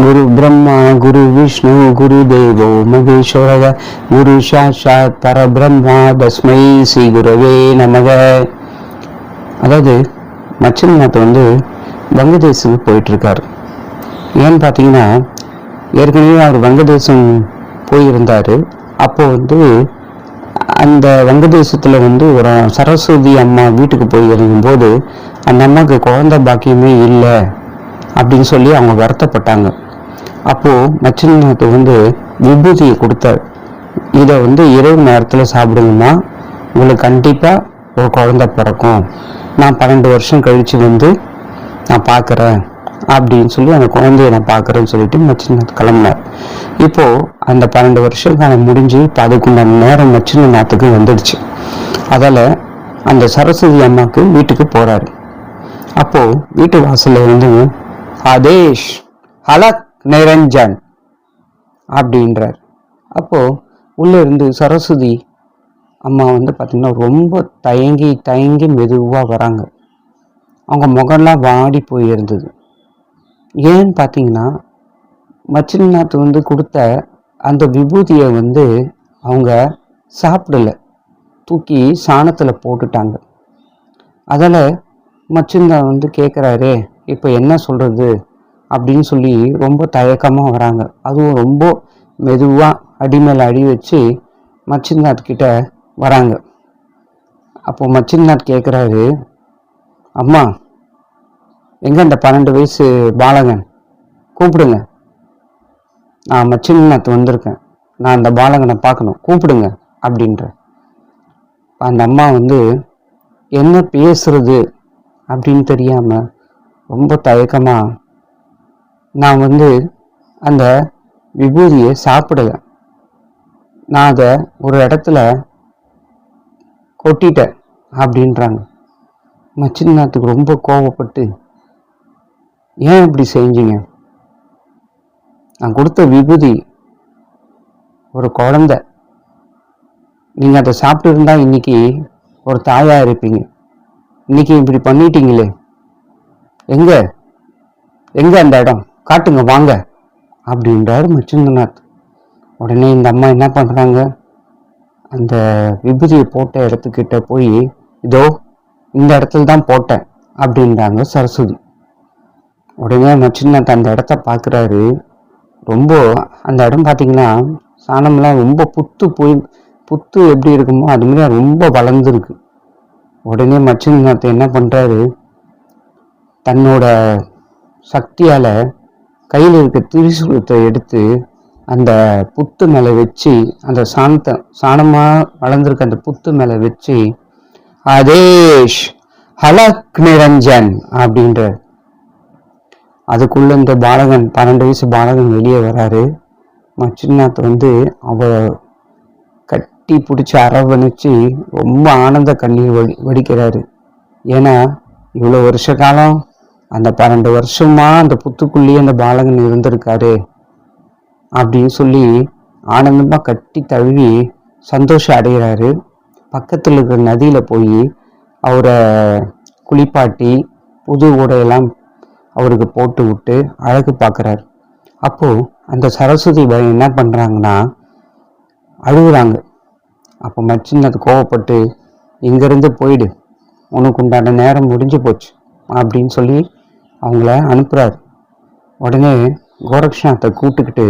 குரு பிரம்மா குரு விஷ்ணு குரு தேவோ மகேஸ்வரக குரு சாட்சாத் பரபிரம்மா தஸ்மை ஸ்ரீ குருவே நமக. அதாவது மச்சநாத் வந்து வங்கதேசத்துக்கு போயிட்டு இருக்காரு ஏன்னு பார்த்தீங்கன்னா ஏற்கனவே அவர் வங்கதேசம் போயிருந்தார். அப்போ வந்து அந்த வங்கதேசத்தில் வந்து ஒரு சரஸ்வதி அம்மா வீட்டுக்கு போய் இறங்கும்போது அந்த அம்மாவுக்கு குழந்த பாக்கியமே இல்லை. அப்படின்னு சொல்லி அவங்க வருத்தப்பட்டாங்க. அப்போது மச்சினநாத் வந்து விபூதியை கொடுத்தார். இதை வந்து இரவு நேரத்தில் சாப்பிடுங்கம்மா. உங்களுக்கு கண்டிப்பாக ஒரு குழந்த பிறக்கும். நான் பன்னெண்டு வருஷம் கழித்து வந்து நான் பார்க்குறேன் அப்படின்னு சொல்லி அந்த குழந்தைய நான் பார்க்குறேன்னு சொல்லிட்டு மச்சினநாத் கிளம்புனார். இப்போது அந்த பன்னெண்டு வருஷம் காலம் முடிஞ்சு இப்போ அதுக்குண்டான நேரம் மச்சினநாத்துக்கு வந்துடுச்சு. அதால் அந்த சரஸ்வதி அம்மாவுக்கு வீட்டுக்கு போகிறாரு அப்போது வீட்டு வாசல்ல இருந்து ஹதேஷ் ஹலக் நிரஞ்சன் அப்படின்றார். அப்போது உள்ளே இருந்து சரஸ்வதி அம்மா வந்து பார்த்திங்கன்னா ரொம்ப தயங்கி தயங்கி மெதுவாக வராங்க. அவங்க முகம்லாம் வாடி போய் இருந்தது ஏன்னு பார்த்தீங்கன்னா மச்சினநாத் வந்து கொடுத்த அந்த விபூதியை வந்து அவங்க சாப்பிடல. தூக்கி சாணத்தில் போட்டுட்டாங்க. அதில் மச்சிந்தா வந்து கேட்குறாரே இப்போ என்ன சொல்கிறது அப்படின்னு சொல்லி ரொம்ப தயக்கமாக வராங்க. அதுவும் ரொம்ப மெதுவாக அடி மேலே அடி வச்சு மச்சிந்தாத் கிட்ட வராங்க. அப்போ மச்சிந்தாத் கேட்குறாரு அம்மா எங்கே அந்த பன்னெண்டு வயசு பாலகன்? கூப்பிடுங்க. நான் மச்சினநாத் வந்திருக்கேன். நான் அந்த பாலகனை பார்க்கணும். கூப்பிடுங்க அப்படின்ற. அந்த அம்மா வந்து என்ன பேசுறது? அப்படின்னு தெரியாமல் ரொம்ப தயக்கமாக நான் வந்து அந்த விபூதியை சாப்பிடலை. நான் அதை ஒரு இடத்துல கொட்டிட்டேன் அப்படின்றாங்க. மச்சின்னாத்துக்கு ரொம்ப கோவப்பட்டு ஏன் இப்படி செஞ்சீங்க? நான் கொடுத்த விபூதி ஒரு குழந்த. நீங்கள் அதை சாப்பிட்டு இருந்தால் இன்னைக்கு ஒரு தாயாக இருப்பீங்க. இன்னைக்கு இப்படி பண்ணிட்டீங்களே. எங்க? எங்க அந்த இடம்? காட்டுங்க வாங்க. அப்படின்றாரு மச்சிந்தநாத். உடனே இந்த அம்மா என்ன பண்ணுறாங்க அந்த விபூதியை போட்ட இடத்துக்கிட்ட போய் இதோ இந்த இடத்துல தான் போட்டேன் அப்படின்றாங்க சரஸ்வதி. உடனே மச்சினநாத் அந்த இடத்த பார்க்குறாரு. ரொம்ப அந்த இடம் பார்த்தீங்கன்னா சாணம்லாம் ரொம்ப புத்து போய் புத்து எப்படி இருக்குமோ அது மாதிரி ரொம்ப வளர்ந்துருக்கு. உடனே மச்சிந்தநாத் என்ன பண்ணுறாரு தன்னோட சக்தியால் கையில் இருக்க திரிசூலத்தை எடுத்து அந்த புத்து மேலே வச்சு அந்த சாணத்தை சாணமாக வளர்ந்துருக்க அந்த புத்து மேலே வச்சு அதேஷ் ஹலக் நிரஞ்சன் அப்படின்ற அதுக்குள்ள இந்த பாலகன் பன்னெண்டு வயசு பாலகன் வெளியே வராரு. மச்சின்னாத் வந்து அவ கட்டி பிடிச்சி அரவணைச்சு ரொம்ப ஆனந்த கண்ணீர் வடி வடிக்கிறாரு. ஏன்னா இவ்வளோ வருஷ காலம் அந்த பன்னெண்டு வருஷமா அந்த புத்துக்குள்ளேயே அந்த பாலகன் இருந்திருக்காரு அப்படின்னு சொல்லி ஆனந்தமாக கட்டி தழுவி சந்தோஷம் அடைகிறாரு. பக்கத்தில் இருக்கிற நதியில் போய் அவரை குளிப்பாட்டி புது உடையெல்லாம் அவருக்கு போட்டு விட்டு அழகு பார்க்குறாரு அப்போது அந்த சரஸ்வதி பை என்ன பண்ணுறாங்கன்னா அழுகுறாங்க. அப்போ மச்சினது கோவப்பட்டு இங்கேருந்து போயிடு. உனக்கு உண்டான நேரம் முடிஞ்சு போச்சு. அப்படின்னு சொல்லி அவங்கள அனுப்புகிறாரு உடனே கோரக்ஷநாத்தை கூட்டுக்கிட்டு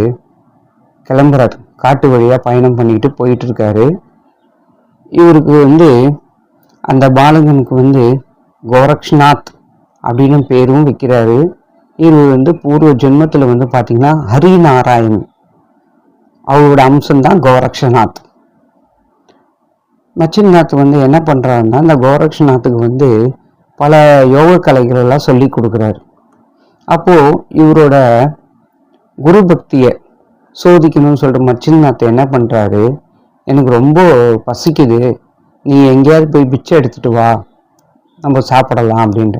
கிளம்புறாரு. காட்டு வழியாக பயணம் பண்ணிக்கிட்டு போயிட்டு இருக்காரு. இவருக்கு வந்து அந்த பாலகனுக்கு வந்து கோரக்ஷநாத் அப்படின்னு பேரும் வைக்கிறாரு. இவர் வந்து பூர்வ ஜென்மத்தில் வந்து பார்த்திங்கன்னா ஹரிநாராயண். அவரோட அம்சம்தான் கோரக்ஷநாத். மச்சின்நாத் வந்து என்ன பண்ணுறாருன்னா அந்த கோரக்ஷநாத்துக்கு வந்து பல யோக கலைகளெல்லாம் சொல்லி கொடுக்குறாரு. அப்போது இவரோட குரு பக்தியை சோதிக்கணும்னு சொல்லிட்டு மச்சின்நாத் என்ன பண்ணுறாரு எனக்கு ரொம்ப பசிக்குது. நீ எங்கேயாவது போய் பிச்சை எடுத்துகிட்டு வா. நம்ம சாப்பிடலாம் அப்படின்ற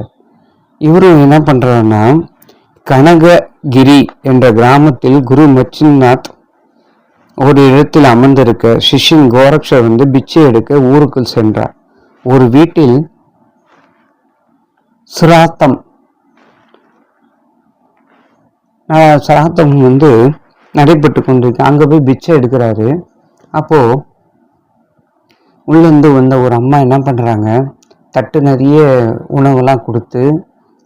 இவரும் என்ன பண்ணுறாருன்னா கனககிரி என்ற கிராமத்தில் குரு மச்சின்நாத் ஒரு இடத்தில் அமர்ந்திருக்க சிஷ்யன் கோரக்ஷர் வந்து பிச்சை எடுக்க ஊருக்குள் சென்றார். ஒரு வீட்டில் சிராத்தம். நான் வந்து நடைபெற்று கொண்டிருக்கு. அங்கே போய் பிச்சை எடுக்கிறாரு. அப்போது உள்ளேருந்து வந்த ஒரு அம்மா என்ன பண்ணுறாங்க தட்டு நிறைய உணவெல்லாம் கொடுத்து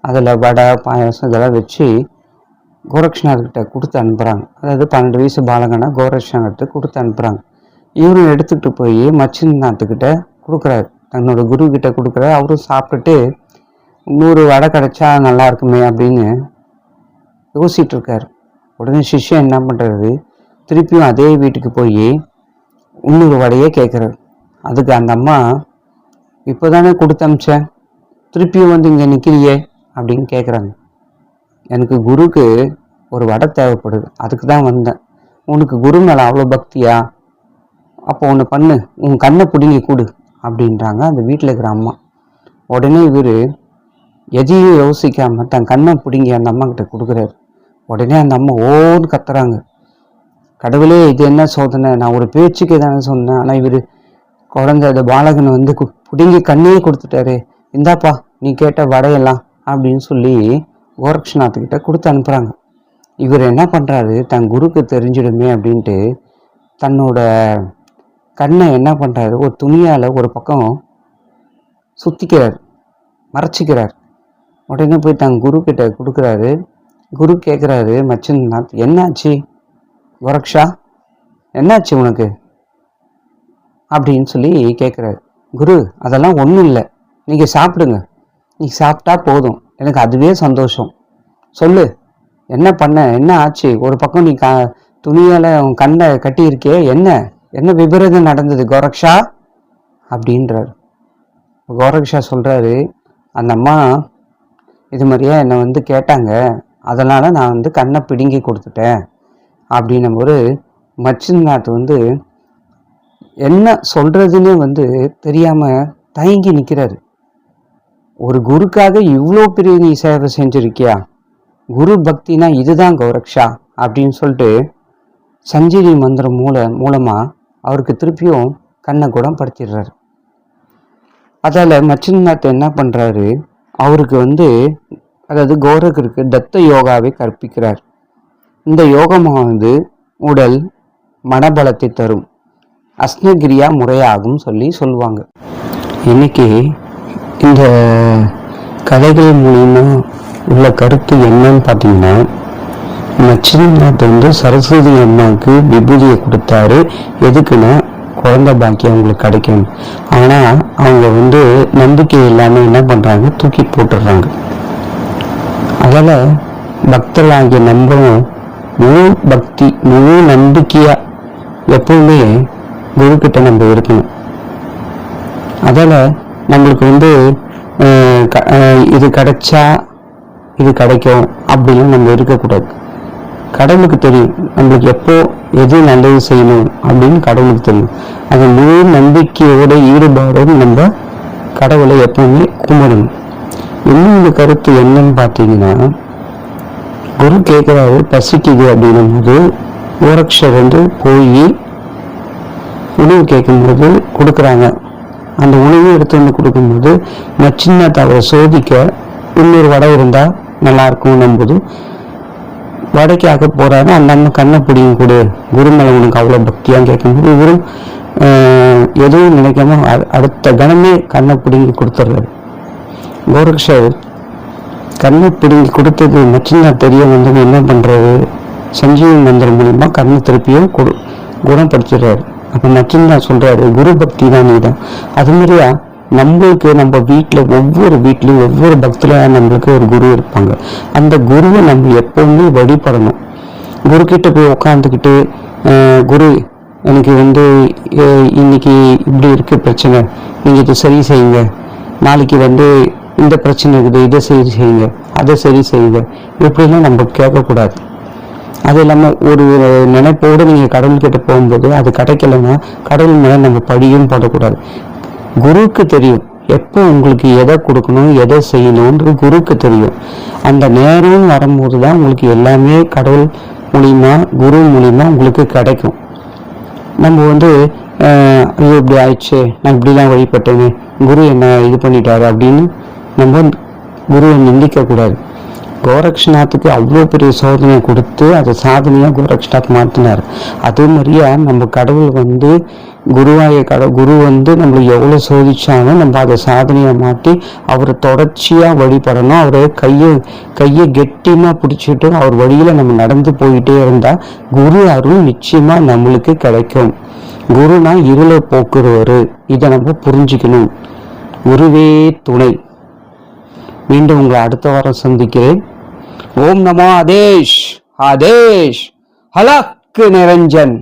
அதில் வடை பாயாசம் இதெல்லாம் வச்சு கோரக்ஷனார்கிட்ட கொடுத்து அனுப்புகிறாங்க அதாவது பன்னெண்டு வயசு பாலகனை கோரக்ஷனார்கிட்ட கொடுத்து அனுப்புகிறாங்க இவரும் எடுத்துக்கிட்டு போய் மச்சிநாத்துக்கிட்ட கொடுக்குறாரு. தன்னோட குரு கிட்ட கொடுக்குறாரு. அவரும் சாப்பிட்டுட்டு இன்னொரு வடை கிடைச்சா நல்லா இருக்குமே அப்படின்னு யோசிச்சுட்டு இருக்கார் உடனே சிஷ்யன் என்ன பண்ணுறது திருப்பியும் அதே வீட்டுக்கு போய் இன்னொரு வடையே கேட்குறாரு. அதுக்கு அந்த அம்மா இப்போ தானே கொடுத்து அமிச்சேன் திருப்பியும் வந்து இங்கே நிற்கிறியே அப்படின்னு கேட்குறாங்க எனக்கு குருக்கு ஒரு வடை தேவைப்படுது. அதுக்கு தான் வந்தேன். உனக்கு குரு மேலே அவ்வளோ பக்தியா? அப்போ ஒன்று பண்ணு. உன் கண்ணை பிடுங்கி கொடு. அப்படின்றாங்க அந்த வீட்டில் இருக்கிற அம்மா. உடனே இவர் எதையும் யோசிக்காமல் தன் கண்ணை பிடுங்கி அந்த அம்மா கிட்ட கொடுக்குறாரு. உடனே அந்த அம்மா ஓன்னு கத்துறாங்க. கடவுளே இது என்ன சோதனை? நான் ஒரு பேச்சுக்கு தானே சொன்னேன். ஆனால் இவர் குழந்தை அந்த பாலகனை வந்து கு- பிடுங்கி கண்ணையே கொடுத்துட்டாரு. இந்தாப்பா நீ கேட்ட வடையெல்லாம் அப்படின்னு சொல்லி கோரக்ஷநாத்துக்கிட்ட கொடுத்து அனுப்புகிறாங்க இவர் என்ன பண்ணுறாரு தன் குருக்கு தெரிஞ்சிடுமே அப்படின்ட்டு தன்னோட கண்ணை என்ன பண்ணுறாரு ஒரு துணியால் ஒரு பக்கம் சுத்திக்கிறார். மறைச்சிக்கிறார். உடனே போய் தன் குரு கிட்ட கொடுக்குறாரு. குரு கேட்குறாரு மச்சன்நாத் என்னாச்சு? குரக்ஷா என்னாச்சு உனக்கு? அப்படின்னு சொல்லி கேட்குறாரு குரு அதெல்லாம் ஒன்றும் இல்லை. நீங்கள் சாப்பிடுங்க. நீ சாப்பிட்டா போதும். எனக்கு அதுவே சந்தோஷம். சொல்லு. என்ன பண்ண? என்ன ஆச்சு? ஒரு பக்கம் நீ க துணியால் உன் கண்ணை கட்டியிருக்கே. என்ன? என்ன விபரீதம் நடந்தது? கோரக்ஷா? அப்படின்றாரு. கோரக்ஷா சொல்கிறாரு அந்த அம்மா இது மாதிரியே என்னை வந்து கேட்டாங்க. அதனால் நான் வந்து கண்ணை பிடுங்கி கொடுத்துட்டேன் அப்படின்னும் ஒரு மச்சின்நாத் வந்து என்ன சொல்கிறதுன்னே வந்து தெரியாமல் தயங்கி நிற்கிறாரு ஒரு குருக்காக இவ்வளோ பெரிய நீ சேவை செஞ்சுருக்கியா? குரு பக்தினா இதுதான் கௌரக்ஷா அப்படின்னு சொல்லிட்டு சஞ்சீவி மந்திரம் மூல மூலமாக அவருக்கு திருப்பியும் கண்ணை குணப்படுத்திடுறாரு அதால் மச்சின்நாத் என்ன பண்ணுறாரு அவருக்கு வந்து அதாவது கோரகருக்கு தத்த யோகாவை கற்பிக்கிறார். இந்த யோகமானது உடல் மனபலத்தை தரும். அஸ்னகிரியா முறையாகும் சொல்லி சொல்லுவாங்க. இன்னைக்கு இந்த கதைகள் மூலிமா உள்ள கருத்து என்னன்னு பார்த்தீங்கன்னா நச்சினாத் வந்து சரஸ்வதி அம்மாவுக்கு விபூதியை கொடுத்தாரு. எதுக்குன்னா குழந்தை பாக்கியம் அவங்களுக்கு கிடைக்கும். ஆனால் அவங்க வந்து நம்பிக்கை இல்லாமல் என்ன பண்ணுறாங்க தூக்கி போட்டுடுறாங்க. அதில் பக்தர்களாகிய நம்பவும் முழு பக்தி முழு நம்பிக்கையாக எப்பவுமே குருக்கிட்ட நம்ம இருக்கணும். அதில் நம்மளுக்கு வந்து க- இது கிடைச்சா இது கிடைக்கும் அப்படின்னு நம்ம இருக்கக்கூடாது. கடவுளுக்கு தெரியும். நம்மளுக்கு எப்போ எது நல்லது செய்யணும் அப்படின்னு கடவுளுக்கு தெரியும். அது முழு நம்பிக்கையோட ஈடுபாடோடு நம்ம கடவுளை எப்பவுமே கும்பிடணும். இன்னொரு கருத்து என்னன்னு பார்த்தீங்கன்னா குரு கேட்குறாரு பசிக்குது அப்படின்னும் போது கோரக்ஷர் வந்து போய் உணவு கேட்கும்போது கொடுக்குறாங்க. அந்த உணவு எடுத்து வந்து கொடுக்கும்போது நச்சின்னத்தை அவரை சோதிக்க இன்னொரு வடை இருந்தால் நல்லா இருக்கும்னும் போது வடைக்காக போறாரு அந்த அம்மா கண்ணை பிடிங்க கொடு. குரு உனக்கு அவ்வளோ பக்தியான்னு கேட்கும்போது இவரும் எதுவும் நினைக்காம அடுத்த கணமே கண்ணை பிடுங்கி கொடுத்துட்றாரு கோரக்ஷர் கண்ணை பிடுங்கி கொடுத்தது நச்சினா தெரிய வந்தது என்ன பண்றாரு சஞ்சீவி மந்திரம் மூலியமா கண்ணை திருப்பியும் கொடு குணப்படுத்திடுறாரு அப்போ மச்சின்னா சொல்றாரு குரு பக்தி தான் நீதான் அது மாதிரியா? நம்மளுக்கு நம்ம வீட்டில் ஒவ்வொரு வீட்லேயும் ஒவ்வொரு பக்தியில் நம்மளுக்கு ஒரு குரு இருப்பாங்க. அந்த குருவை நம்ம எப்பவுமே வழிபடணும். குரு போய் உட்காந்துக்கிட்டு குரு எனக்கு வந்து இன்னைக்கு இப்படி இருக்கு பிரச்சனை. நீங்கள் இதை சரி செய்யுங்க. நாளைக்கு வந்து இந்த பிரச்சனை இருக்குது இதை சரி செய்யுங்க. அதை சரி செய்யுங்க. இப்படிலாம் நம்ம கேட்கக்கூடாது. அது இல்லாமல் ஒரு நினைப்போடு நீங்கள் கடவுள்கிட்ட போகும்போது அது கிடைக்கலன்னா கடவுள் மேலே நம்ம படியும் போடக்கூடாது. குருவுக்கு தெரியும். எப்போ உங்களுக்கு எதை கொடுக்கணும் எதை செய்யணும்ன்றது குருவுக்கு தெரியும். அந்த நேரம் வரும்போது தான் உங்களுக்கு எல்லாமே கடவுள் மூலிமா குரு மூலிமா உங்களுக்கு கிடைக்கும். நம்ம வந்து ஐயோ இப்படி ஆயிடுச்சு நான் இப்படிலாம் வழிபட்டேன்னு குரு என்ன இது பண்ணிட்டாரு அப்படின்னு நம்ம குருவை நிந்திக்கக்கூடாது. கோரக்ஷநாத்துக்கு அவ்வளோ பெரிய சோதனை கொடுத்து அதை சாதனையாக கோரக்ஷநாத் மாற்றினார் அதே மாதிரியா நம்ம கடவுள் வந்து குருவாய கட குரு வந்து நம்மளை எவ்வளோ சோதிச்சாலும் நம்ம அதை சாதனையை மாற்றி அவரை தொடர்ச்சியாக வழிபடணும். அவரை கையை கையை கெட்டியமாக பிடிச்சிட்டு அவர் வழியில் நம்ம நடந்து போயிட்டே இருந்தால் குரு அருள் நிச்சயமாக நம்மளுக்கு கிடைக்கும். குருனா இருளை போக்குறவர். இதை நம்ம புரிஞ்சுக்கணும். குருவே துணை. மீண்டும் உங்களை அடுத்த வாரம் சந்திக்கிறேன். ஓம் நமோ ஆதேஷ் ஆதேஷ். ஹலக்கு நிரஞ்சன்.